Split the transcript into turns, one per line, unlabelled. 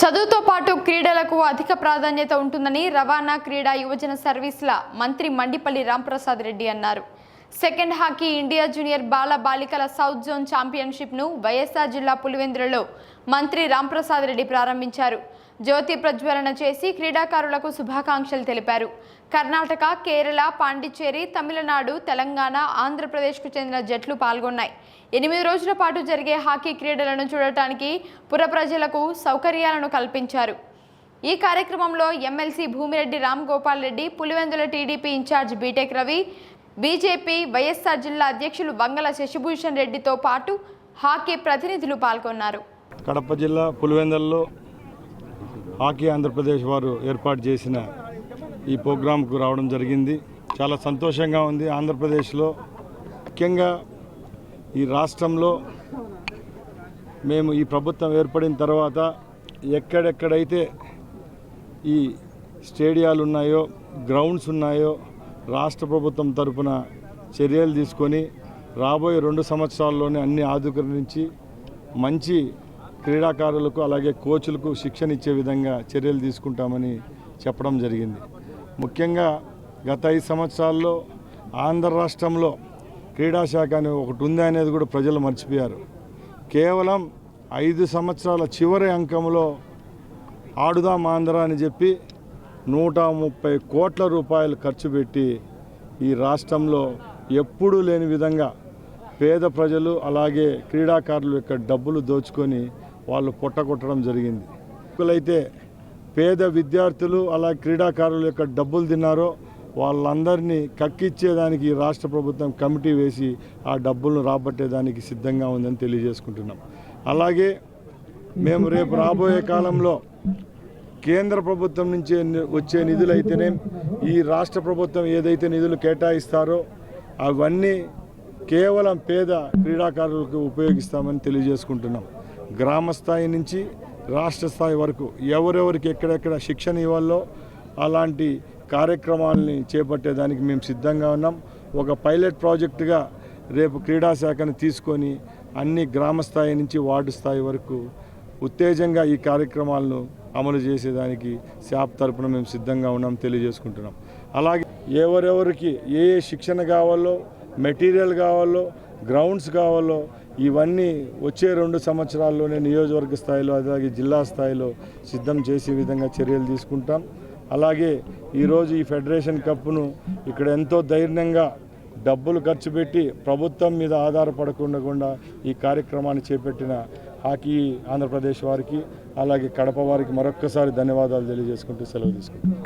చదువుతో పాటు క్రీడలకు అధిక ప్రాధాన్యత ఉంటుందని రవాణా క్రీడా యువజన సర్వీసుల మంత్రి మండిపల్లి రాంప్రసాద్ రెడ్డి అన్నారు. సెకండ్ హాకీ ఇండియా జూనియర్ బాల బాలికల సౌత్ జోన్ ఛాంపియన్షిప్ను వైఎస్ఆర్ జిల్లా పులివెందులలో మంత్రి రాంప్రసాద్ రెడ్డి ప్రారంభించారు. జ్యోతి ప్రజ్వలన చేసి క్రీడాకారులకు శుభాకాంక్షలు తెలిపారు. కర్ణాటక కేరళ పాండిచ్చేరి తమిళనాడు తెలంగాణ ఆంధ్రప్రదేశ్కు చెందిన జట్లు పాల్గొన్నాయి. ఎనిమిది రోజుల పాటు జరిగే హాకీ క్రీడలను చూడటానికి పుర ప్రజలకు సౌకర్యాలను కల్పించారు. ఈ కార్యక్రమంలో MLC Bhumireddy Ram Gopal Reddy Pulivendula TDP in charge B Tech Ravi BJP YSR జిల్లా అధ్యక్షులు బంగళ శశిభూషణ్ రెడ్డితో పాటు హాకీ ప్రతినిధులు పాల్గొన్నారు.
కడప జిల్లా పులివెందల్లో హాకీ ఆంధ్రప్రదేశ్ వారు ఏర్పాటు చేసిన ఈ ప్రోగ్రాంకు రావడం జరిగింది. చాలా సంతోషంగా ఉంది ఆంధ్రప్రదేశ్లో. ముఖ్యంగా ఈ రాష్ట్రంలో మేము ఈ ప్రభుత్వం ఏర్పడిన తర్వాత ఎక్కడెక్కడైతే ఈ స్టేడియాలు ఉన్నాయో గ్రౌండ్స్ ఉన్నాయో రాష్ట్ర ప్రభుత్వం తరపున చర్యలు తీసుకొని రాబోయే రెండు సంవత్సరాల్లోనే అన్ని ఆధుకరించి మంచి క్రీడాకారులకు అలాగే కోచ్లకు శిక్షణ ఇచ్చే విధంగా చర్యలు తీసుకుంటామని చెప్పడం జరిగింది. ముఖ్యంగా గత ఐదు సంవత్సరాల్లో ఆంధ్ర రాష్ట్రంలో క్రీడాశాఖ అని ఒకటి ఉంది అనేది కూడా ప్రజలు మర్చిపోయారు. కేవలం ఐదు సంవత్సరాల చివరి అంకంలో ఆడుదాం ఆంధ్ర అని చెప్పి నూట ముప్పై కోట్ల రూపాయలు ఖర్చు పెట్టి ఈ రాష్ట్రంలో ఎప్పుడూ లేని విధంగా పేద ప్రజలు అలాగే క్రీడాకారుల యొక్క డబ్బులు దోచుకొని వాళ్ళు పొట్టగొట్టడం జరిగింది. అయితే పేద విద్యార్థులు అలా క్రీడాకారుల యొక్క డబ్బులు తిన్నారో వాళ్ళందరినీ కక్కిచ్చేదానికి రాష్ట్ర ప్రభుత్వం కమిటీ వేసి ఆ డబ్బులను రాబట్టేదానికి సిద్ధంగా ఉందని తెలియజేసుకుంటున్నాం. అలాగే మేము రేపు రాబోయే కాలంలో కేంద్ర ప్రభుత్వం నుంచి వచ్చే నిధులు అయితేనే ఈ రాష్ట్ర ప్రభుత్వం ఏదైతే నిధులు కేటాయిస్తారో అవన్నీ కేవలం పేద క్రీడాకారులకు ఉపయోగిస్తామని తెలియజేసుకుంటున్నాం. గ్రామ స్థాయి నుంచి రాష్ట్ర స్థాయి వరకు ఎవరెవరికి ఎక్కడెక్కడ శిక్షణ ఇవ్వాలో అలాంటి కార్యక్రమాలని చేపట్టేదానికి మేము సిద్ధంగా ఉన్నాం. ఒక పైలట్ ప్రాజెక్టుగా రేపు క్రీడా శాఖను తీసుకొని అన్ని గ్రామ స్థాయి నుంచి వార్డు స్థాయి వరకు ఉత్తేజంగా ఈ కార్యక్రమాలను అమలు చేసేదానికి శాప్ తరపున మేము సిద్ధంగా ఉన్నాం తెలియజేసుకుంటున్నాం. అలాగే ఎవరెవరికి ఏ ఏ శిక్షణ కావాలో మెటీరియల్ కావాలో గ్రౌండ్స్ కావాలో ఇవన్నీ వచ్చే రెండు సంవత్సరాల్లోనే నియోజకవర్గ స్థాయిలో అలాగే జిల్లా స్థాయిలో సిద్ధం చేసే విధంగా చర్యలు తీసుకుంటాం. అలాగే ఈరోజు ఈ ఫెడరేషన్ కప్ను ఇక్కడ ఎంతో ధైర్యంగా డబ్బులు ఖర్చు పెట్టి ప్రభుత్వం మీద ఆధారపడకుండా ఈ కార్యక్రమాన్ని చేపట్టిన హాకీ ఆంధ్రప్రదేశ్ వారికి అలాగే కడప వారికి మరొక్కసారి ధన్యవాదాలు తెలియజేసుకుంటూ సెలవు తీసుకుంటాం